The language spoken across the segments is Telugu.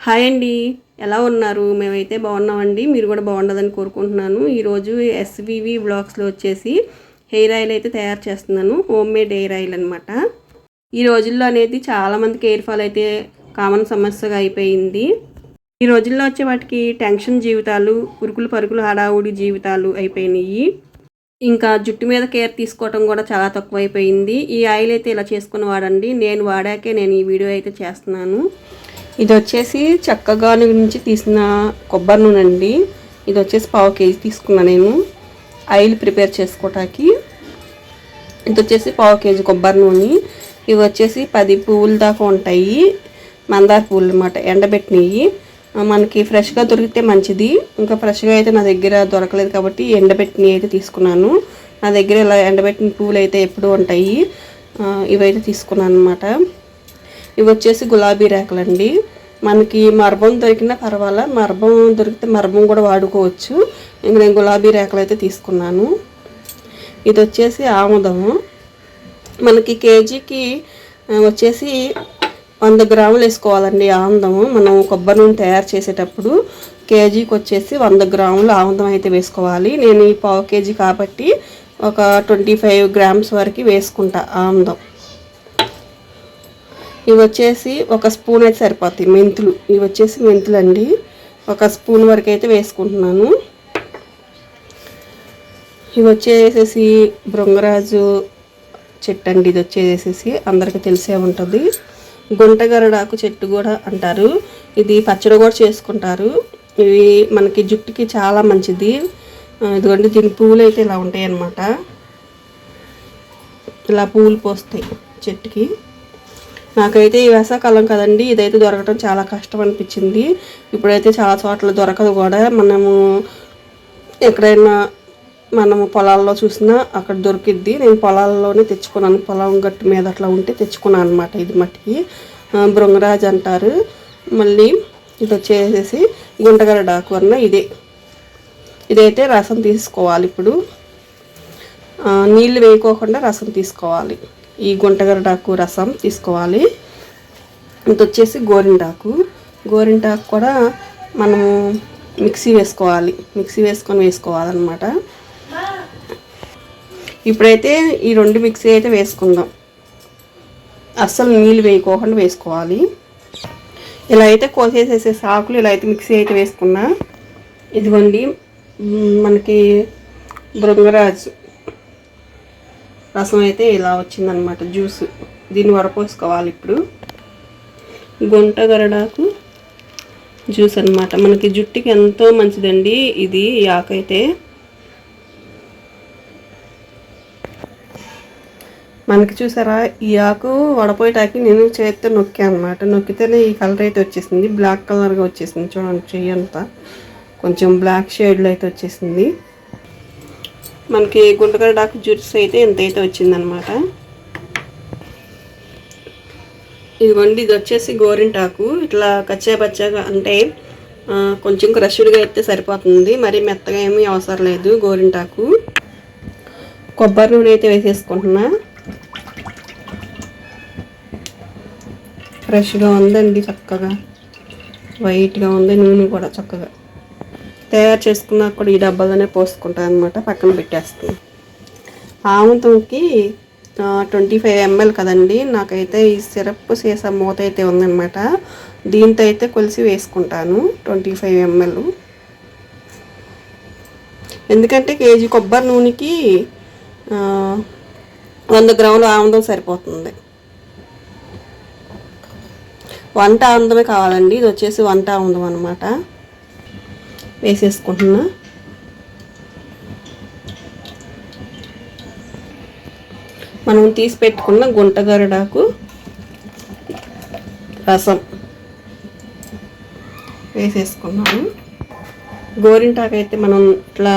హాయ్ అండి. ఎలా ఉన్నారు? మేమైతే బాగున్నామండి. మీరు కూడా బాగుండదని కోరుకుంటున్నాను. ఈరోజు ఎస్వివి బ్లాగ్స్లో వచ్చేసి హెయిర్ ఆయిల్ అయితే తయారు చేస్తున్నాను. హోమ్ మేడ్ హెయిర్ ఆయిల్ అనమాట ఈ రోజుల్లో అనేది చాలామందికి హెయిర్ ఫాల్ అయితే కామన్ సమస్యగా అయిపోయింది. ఈ రోజుల్లో వచ్చే వాటికి టెన్షన్ జీవితాలు ఉరుకులు పరుగులు హడావుడి జీవితాలు అయిపోయినాయి. ఇంకా జుట్టు మీద కేర్ తీసుకోవటం కూడా చాలా తక్కువైపోయింది. ఈ ఆయిల్ అయితే ఇలా చేసుకుని వాడండి. నేను వాడాకే నేను ఈ వీడియో అయితే చేస్తున్నాను. ఇది వచ్చేసి చక్కగాను నుంచి తీసిన కొబ్బరి నూనె అండి. ఇది వచ్చేసి పావు కేజీ తీసుకున్నా నేను. ఆయిల్ ప్రిపేర్ చేసుకోవటానికి ఇది వచ్చేసి పావు కేజీ కొబ్బరి నూనె. ఇవి వచ్చేసి పది పువ్వుల దాకా ఉంటాయి. మందార పువ్వులు అనమాట ఎండబెట్టినవి మనకి ఫ్రెష్గా దొరికితే మంచిది. ఇంకా ఫ్రెష్గా అయితే నా దగ్గర దొరకలేదు కాబట్టి ఎండబెట్టినవి అయితే తీసుకున్నాను. నా దగ్గర ఇలా ఎండబెట్టిన పువ్వులు అయితే ఎప్పుడూ ఉంటాయి. ఇవైతే తీసుకున్నాను అనమాట ఇవి వచ్చేసి గులాబీ రేకలండి. మనకి మరబం దొరికినా పర్వాలా. మరబం దొరికితే మర్బం కూడా వాడుకోవచ్చు. ఇంక నేను గులాబీ రేకలు అయితే తీసుకున్నాను. ఇది వచ్చేసి ఆముదము. మనకి కేజీకి వచ్చేసి వంద గ్రాములు వేసుకోవాలండి ఆముదము. మనం కొబ్బరి నూనె తయారు చేసేటప్పుడు కేజీకి వచ్చేసి వంద గ్రాములు ఆముదం అయితే వేసుకోవాలి. నేను ఈ పావు కేజీ కాబట్టి ఒక ట్వంటీ ఫైవ్ గ్రామ్స్ వరకు వేసుకుంటా ఆముదం. ఇవి వచ్చేసి ఒక స్పూన్ అయితే సరిపోతాయి. మెంతులు. ఇవి వచ్చేసి మెంతులు అండి ఒక స్పూన్ వరకు అయితే వేసుకుంటున్నాను. ఇవి వచ్చేసేసి భృంగరాజు చెట్టు అండి ఇది వచ్చేసేసి అందరికీ తెలిసే ఉంటుంది. గుంటగరడాకు చెట్టు కూడా అంటారు. ఇది పచ్చడి కూడా చేసుకుంటారు. ఇవి మనకి జుట్టుకి చాలా మంచిది. ఎందుకంటే దీని పువ్వులు అయితే ఇలా ఉంటాయి అన్నమాట ఇలా పువ్వులు పోస్తాయి చెట్టుకి. నాకైతే ఈ వేసవకాలం కదండి ఇదైతే దొరకడం చాలా కష్టం అనిపించింది ఇప్పుడైతే చాలా చోట్ల దొరకదు కూడా. మనము ఎక్కడైనా మనము పొలాల్లో చూసినా అక్కడ దొరికిద్ది. నేను పొలాల్లోనే తెచ్చుకున్నాను. పొలం గట్టు మీద అట్లా ఉంటే తెచ్చుకున్నాను అనమాట ఇది మట్టికి. బృంగరాజ్ అంటారు. మళ్ళీ ఇది వచ్చేసేసి గుంటగరడాకు అన్న ఇదే. ఇదైతే రసం తీసుకోవాలి ఇప్పుడు. నీళ్ళు వేయకోకుండా రసం తీసుకోవాలి. ఈ గుంటగరడాకు రసం తీసుకోవాలి. ఇంత వచ్చేసి గోరింటాకు. గోరింటాకు కూడా మనము మిక్సీ వేసుకోవాలి. మిక్సీ వేసుకొని వేసుకోవాలన్నమాట. ఇప్పుడైతే ఈ రెండు మిక్సీ అయితే వేసుకుందాం. అస్సలు నీళ్ళు వేయకోకుండా వేసుకోవాలి. ఇలా అయితే కోసేసేసే సాకులు ఇలా అయితే మిక్సీ అయితే వేసుకున్నా. ఇదిగోండి మనకి బృంగరాజు రసం అయితే ఇలా వచ్చిందనమాట జ్యూస్. దీన్ని వరపోసుకోవాలి ఇప్పుడు. గుంట గరడాకు జ్యూస్ అన్నమాట. మనకి జుట్టుకి ఎంతో మంచిదండి ఇది ఈ మనకి చూసారా ఈ ఆకు వడపోయేటాకి నేను చేతితో నొక్కాను అనమాట నొక్కితేనే ఈ కలర్ అయితే వచ్చేసింది. బ్లాక్ కలర్గా వచ్చేసింది చూడండి చెయ్యి అంతా. కొంచెం బ్లాక్ షేడ్లో అయితే వచ్చేసింది. మనకి గుంటగడ్డాకు జ్యూస్ అయితే ఎంత అయితే వచ్చిందనమాట ఇదిగోండి ఇది వచ్చేసి గోరింటాకు. ఇట్లా కచ్చాపచ్చాగా అంటే కొంచెం క్రష్డ్గా అయితే సరిపోతుంది. మరి మెత్తగా ఏమీ అవసరం లేదు గోరింటాకు. కొబ్బరి నూనె అయితే వేసేసుకుంటున్నా. ఫ్రెష్గా ఉందండి చక్కగా. వైట్గా ఉంది నూనె కూడా చక్కగా. తయారు చేసుకున్నాక కూడా ఈ డబ్బాలోనే పోసుకుంటాను అనమాట పక్కన పెట్టేస్తాను ఆముదంకి ట్వంటీ ఫైవ్ ఎంఎల్ కదండి నాకైతే ఈ సిరప్ సీసా మూత అయితే ఉందన్నమాట. దీంతో అయితే కొలిసి వేసుకుంటాను ట్వంటీ ఫైవ్ ఎంఎల్. ఎందుకంటే కేజీ కొబ్బరి నూనెకి వంద గ్రాములు ఆముదం సరిపోతుంది. వంట ఆముదమే కావాలండి ఇది వచ్చేసి వంట ఆముదం అనమాట వేసేసుకుంటున్నా. మనం తీసి పెట్టుకున్న గుంటగరడాకు రసం వేసేసుకున్నాము. గోరింటాకు అయితే మనం ఇట్లా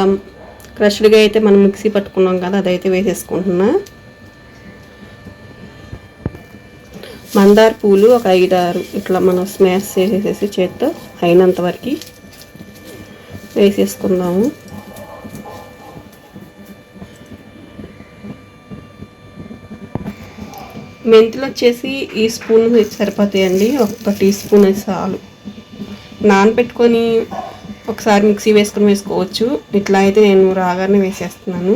క్రష్డ్గా అయితే మనం మిక్సీ పట్టుకున్నాం కదా అదైతే వేసేసుకుంటున్నా. మందార పూలు ఒక ఐదారు ఇట్లా మనం స్మాష్ చేసేసేసి చేత్తో అయినంత వరకు వేసేసుకుందాము. మెంతులు వచ్చేసి ఈ స్పూన్ సరిపోతాయండి. ఒక టీ స్పూన్ చాలు. నానబెట్టుకొని ఒకసారి మిక్సీ వేసుకొని వేసుకోవచ్చు. ఇట్లా అయితే నేను రాగానే వేసేస్తున్నాను.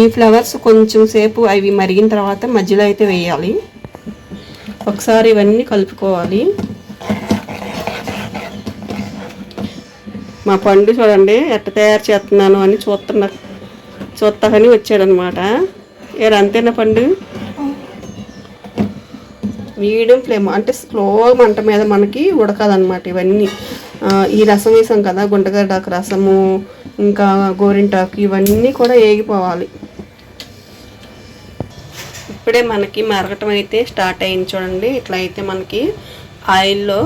ఈ ఫ్లవర్స్ కొంచెం సేపు అవి మరిగిన తర్వాత మధ్యలో అయితే వేయాలి. ఒకసారి ఇవన్నీ కలుపుకోవాలి. మా పండు చూడండి ఎట్ట తయారు చేస్తున్నాను అని చూస్తున్నా చూస్తాకని వచ్చాడనమాట. ఏరు అంతేనా పండు? మీడియం ఫ్లేమ్ అంటే స్లో మంట మీద మనకి ఉడకాలన్నమాట ఇవన్నీ. ఈ రసం వేసాం కదా గుండగడ్డాకు రసము ఇంకా గోరింటాకు ఇవన్నీ కూడా ఏగిపోవాలి. ఇప్పుడే మనకి మరగటం అయితే స్టార్ట్ అయింది చూడండి. ఇట్లా అయితే మనకి ఆయిల్లో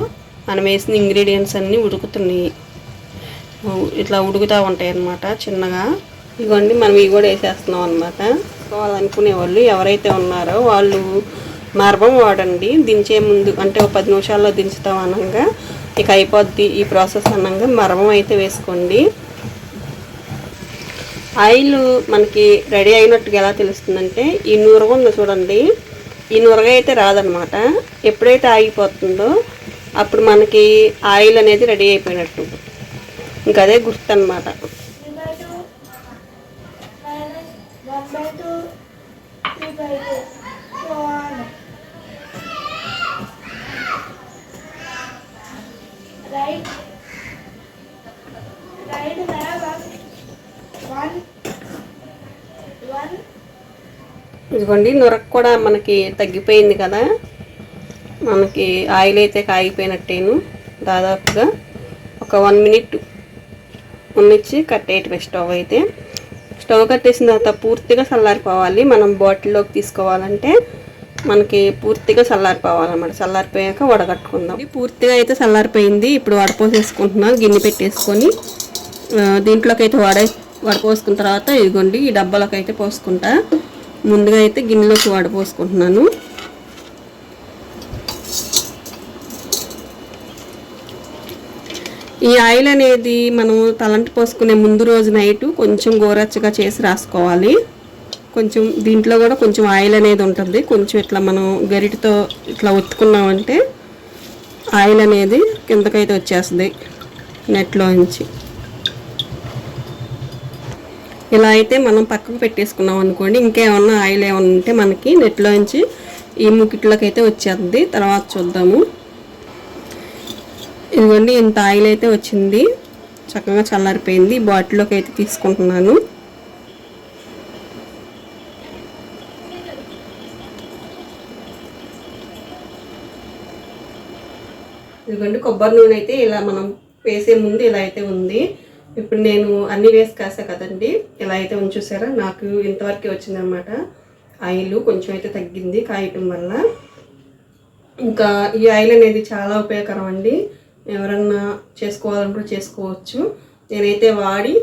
మనం వేసిన ఇంగ్రీడియంట్స్ అన్నీ ఉడుకుతున్నాయి. ఇట్లా ఉడుకుతూ ఉంటాయి అన్నమాట చిన్నగా. ఇదిగోండి మనం ఇవి కూడా వేసేస్తున్నాం అనమాట కావాలనుకునే వాళ్ళు ఎవరైతే ఉన్నారో వాళ్ళు మార్బం వాడండి. దించే ముందు అంటే ఒక పది నిమిషాల్లో దించుతాం అనగా. ఇక అయిపోద్ది ఈ ప్రాసెస్ అనగా మర్మం అయితే వేసుకోండి. ఆయిల్ మనకి రెడీ అయినట్టుగా ఎలా తెలుస్తుందంటే ఈ నూరగ ఉంది చూడండి. ఈ నూరగ అయితే రాదనమాట ఎప్పుడైతే ఆగిపోతుందో అప్పుడు మనకి ఆయిల్ అనేది రెడీ అయిపోయినట్టు. ఇంకా అదే గుర్తన్నమాట. ఇదిగోండి నొరకు కూడా మనకి తగ్గిపోయింది కదా. మనకి ఆయిల్ అయితే కాగిపోయినట్టేను దాదాపుగా. ఒక వన్ మినిట్ ఉన్నిచ్చి కట్టేయటం స్టవ్ అయితే. స్టవ్ కట్టేసిన తర్వాత పూర్తిగా చల్లారిపోవాలి. మనం బాటిల్లోకి తీసుకోవాలంటే మనకి పూర్తిగా చల్లారిపోవాలన్నమాట. చల్లారిపోయాక వడగట్టుకుందాం. పూర్తిగా అయితే చల్లారిపోయింది. ఇప్పుడు వడపోసేసుకుంటున్నాను గిన్నె పెట్టేసుకొని దీంట్లోకి అయితే వడ వడపోసుకున్న తర్వాత ఇదిగోండి ఈ డబ్బాలోకి అయితే పోసుకుంటా. ముందుగా అయితే గిన్నెలోకి వడపోసుకుంటున్నాను. ఈ ఆయిల్ అనేది మనం తలంటి పోసుకునే ముందు రోజు నైట్ కొంచెం గోరచ్చగా చేసి రాసుకోవాలి. కొంచెం దీంట్లో కూడా కొంచెం ఆయిల్ అనేది ఉంటుంది. కొంచెం ఇట్లా మనం గరిటతో ఇట్లా ఒత్తుకున్నామంటే ఆయిల్ అనేది కిందకైతే వచ్చేస్తుంది నెట్లో నుంచి. ఇలా అయితే మనం పక్కకు పెట్టేసుకున్నాం అనుకోండి ఇంకేమన్నా ఆయిల్ ఏమన్నా ఉంటే మనకి నెట్లో నుంచి ఈ ముకిట్లోకి అయితే వచ్చేస్తుంది. తర్వాత చూద్దాము. ఇదిగోండి ఇంత ఆయిల్ అయితే వచ్చింది. చక్కగా చల్లారిపోయింది. ఈ బాటిల్లోకి అయితే తీసుకుంటున్నాను. ఇదిగోండి కొబ్బరి నూనె అయితే ఇలా మనం వేసే ముందు ఇలా అయితే ఉంది. ఇప్పుడు నేను అన్ని వేసి కాసా కదండి ఇలా అయితే ఉంచూసారా? నాకు ఇంతవరకే వచ్చిందనమాట ఆయిల్ కొంచెం అయితే తగ్గింది కాయటం వల్ల. ఇంకా ఈ ఆయిల్ అనేది చాలా ఉపయోగకరం అండి. ఎవరన్నా చేసుకోవాలనుకుంటే చేసుకోవచ్చు. నేనైతే వాడి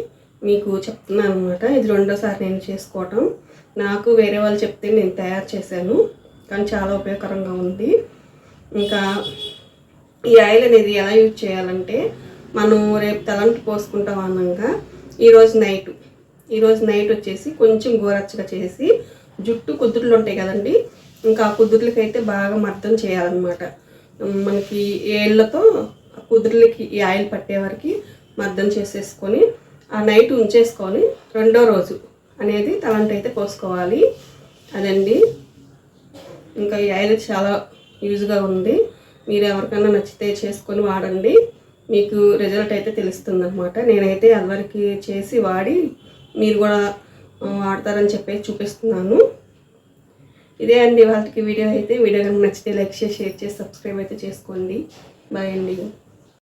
మీకు చెప్తున్నాను అనమాట ఇది రెండోసారి నేను చేసుకోవటం. నాకు వేరే వాళ్ళు చెప్తే నేను తయారు చేశాను. కానీ చాలా ఉపయోగకరంగా ఉంది. ఇంకా ఈ ఆయిల్ అనేది ఎలా యూజ్ చేయాలంటే మనం రేపు తలంటి పోసుకుంటాం అన్నాక ఈరోజు నైట్. ఈరోజు నైట్ వచ్చేసి కొంచెం గోరచ్చగా చేసి జుట్టు కుదురులు ఉంటాయి కదండి. ఇంకా ఆ కుదురులకి అయితే బాగా మర్దం చేయాలన్నమాట. మనకి ఏళ్ళతో కుదురులకి ఈ ఆయిల్ పట్టే వరకు మర్దం చేసేసుకొని ఆ నైట్ ఉంచేసుకొని రెండో రోజు అనేది తలంటి అయితే పోసుకోవాలి. అదండి. ఇంకా ఈ ఆయిల్ చాలా యూజ్గా ఉంది. మీరు ఎవరికైనా నచ్చితే చేసుకొని వాడండి. మీకు రిజల్ట్ అయితే తెలుస్తుంది అనమాట నేనైతే అందరికి చేసి వాడి మీరు కూడా వాడతారని చెప్పేసి చూపిస్తున్నాను. ఇదే అండి వాళ్ళకి వీడియో అయితే. వీడియో కనుక నచ్చితే లైక్ చేసి షేర్ చేసి సబ్స్క్రైబ్ అయితే చేసుకోండి. బాయ్ అండి.